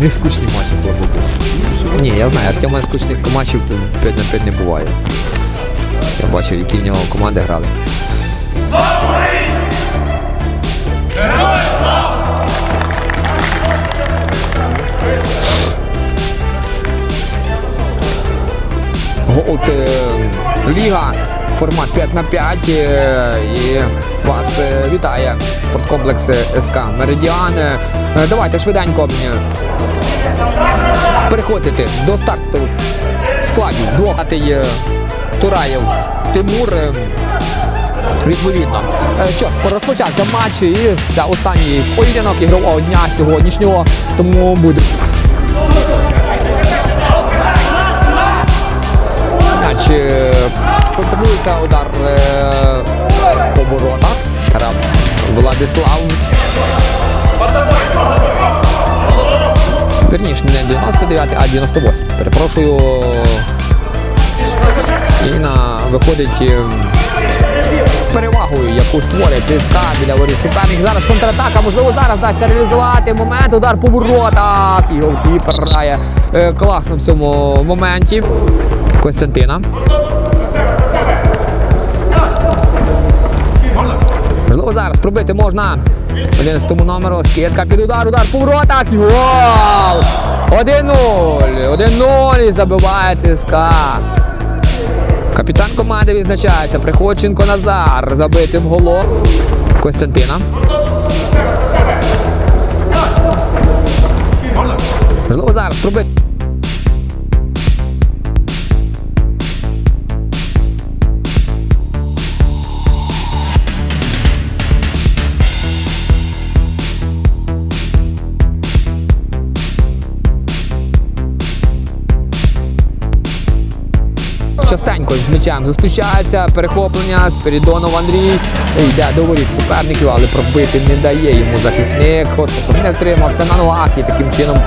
Не скучні матчі, слава Богу. Ні, я знаю, Артема скучних матчів то 5 на 5 не буває. Я бачив, які в нього команди грали. Голд е, Ліга, формат 5 на 5 е, і вас е, вітає спорткомплекс е, СК Меридіан. Е, Давайте швиденько переходити до старту складів. Двохатий е, Тураєв Тимур. Відповідно, що розпочався матч і це останній поєдинок ігрового дня сьогоднішнього, тому буде. Контролюється удар по воротах. Грав Владислав. Вірніше, не 99, а 98. Перепрошую. І на виходить е, перевагою, яку створює ЦСКА біля воріт суперник. Зараз контратака, можливо, зараз вдасться реалізувати момент, удар по воротах. І голкіпер грає е, класно в цьому моменті. Костянтина. Можливо, зараз пробити можна. 11 номеру, скидка під удар, удар по воротах. і Гол! 1-0. 1-0 і забиває ЦСКА. Капітан команди відзначається. Приходченко Назар забитим голом. Костянтина. Можливо, зараз пробити. Частенько з м'ячем зустрічається, перехоплення, Спірідонов Андрій йде до воріт суперників, але пробити не дає йому захисник. Корпусом не втримався на ногах і таким чином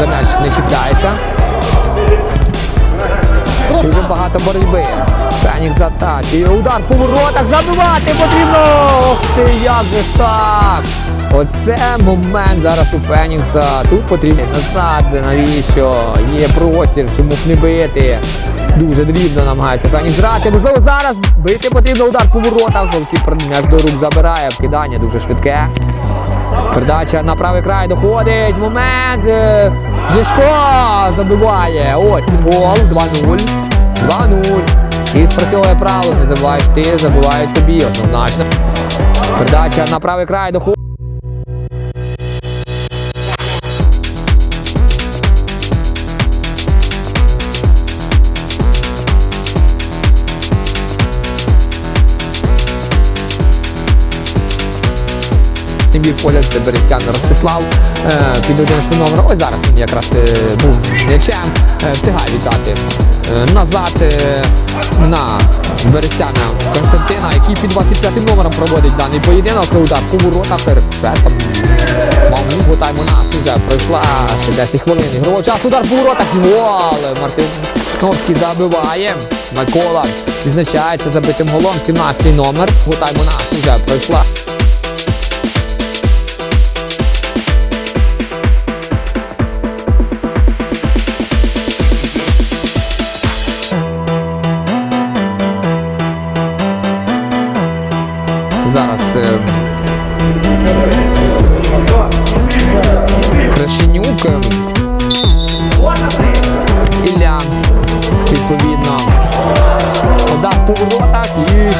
за м'яч не чіпляється. Дуже багато боротьби. Фенікс за. І удар по воротах забивати потрібно. Ох ти, як же так. Оце момент зараз у Фенікса. Тут потрібно назад. Навіщо? Є простір, чому б не бити. Дуже дрібно намагається Фенікс грати. Можливо, зараз бити потрібно удар по воротах. Голкіпер м'яч до рук забирає. Вкидання дуже швидке. Передача на правий край доходить. Момент. е, Жишко забиває. Ось він гол. 2-0. 2-0. І спрацьовує правило. Не забуваєш ти, забувають тобі однозначно. Передача на правий край доходить. Поля це Берестян Ростислав е, під 11 номер. Ось зараз він якраз е, був з м'ячем, е, встигає віддати е, назад на Берестяна Константина, який під 25 номером проводить даний поєдинок. Удар по воротах. Ще там мав тайму нас вже пройшла ще 10 хвилин. Ігрового часу удар по воротах. Гол! Мартиновський забиває. Микола відзначається забитим голом. 17 номер. Гутаймо нас вже пройшла.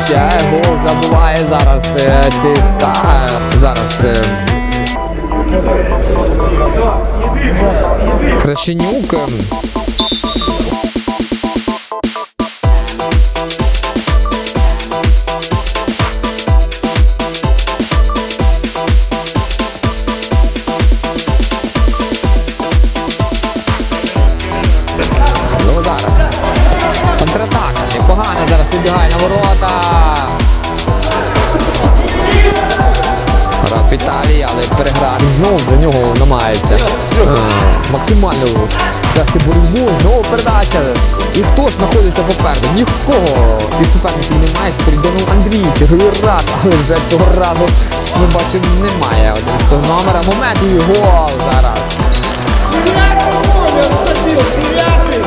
Ще гол забуває зараз е, ЦСКА. Зараз е, Хрещенюк. е, Ну. Контратака. Непогано зараз підбігає на ворота. Грав Віталій, але переграв. Знову до нього намагається е, максимально вести боротьбу. Знову передача. І хто ж знаходиться попереду? Нікого із суперників немає. Спридонув Андрій, черговий раз, але вже цього разу ми бачимо немає. Один номера. Момент і гол зараз.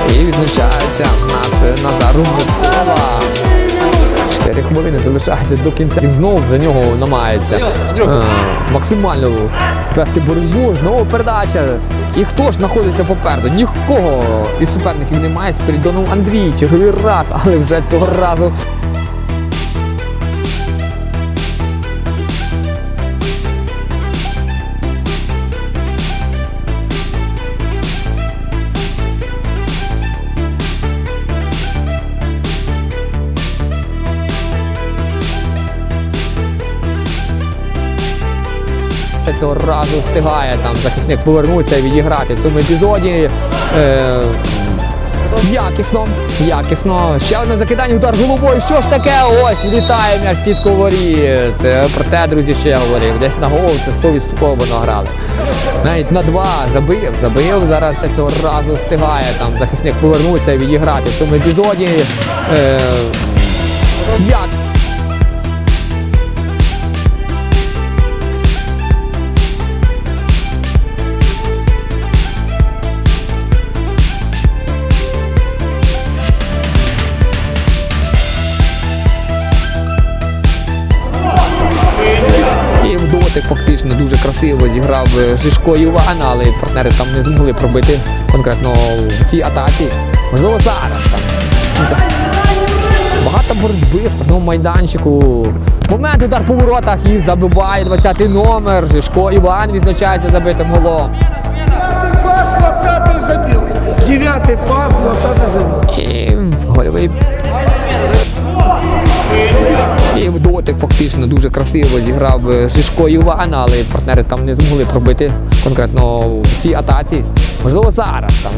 І відзначається в нас Назар Румбова. 4 хвилини залишається до кінця. Він знову за нього намагається а, максимально вести боротьбу. Знову передача. І хто ж знаходиться попереду? Нікого із суперників немає. Спірідонов Андрій. Черговий раз, але вже цього разу цього разу встигає там захисник повернутися і відіграти в цьому епізоді. Е, якісно, якісно. Ще одне закидання, удар головою. Що ж таке? Ось влітає м'яч сітку воріт. Е, Про те, друзі, ще я говорив. Десь на голову це 100% награли. Навіть на два забив, забив. Зараз цього разу встигає там захисник повернутися і відіграти в цьому епізоді. Е, як І фактично дуже красиво зіграв е, Жишко Іван, але партнери там не змогли пробити конкретно в цій атаці. Можливо, зараз там. Багато боротьби в штрафному майданчику. Момент удар по воротах і забиває 20-й номер. Жишко Іван відзначається забитим голом. Пас 20 забил. Девятый пас, 20 забил. І гольовий. І в дотик фактично дуже красиво зіграв Жишко Іван, але партнери там не змогли пробити конкретно в цій атаці. Можливо, зараз там.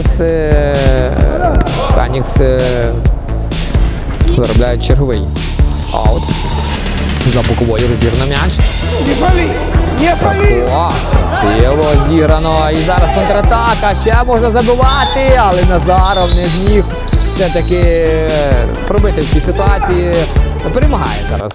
Зараз е, Фенікс е, заробляє черговий аут. За боковою розіграно м'яч. Не пали, не пали. О, красиво зіграно. І зараз контратака. Ще можна забивати, але Назаров не зміг все-таки е, пробити в цій ситуації. Перемагає зараз.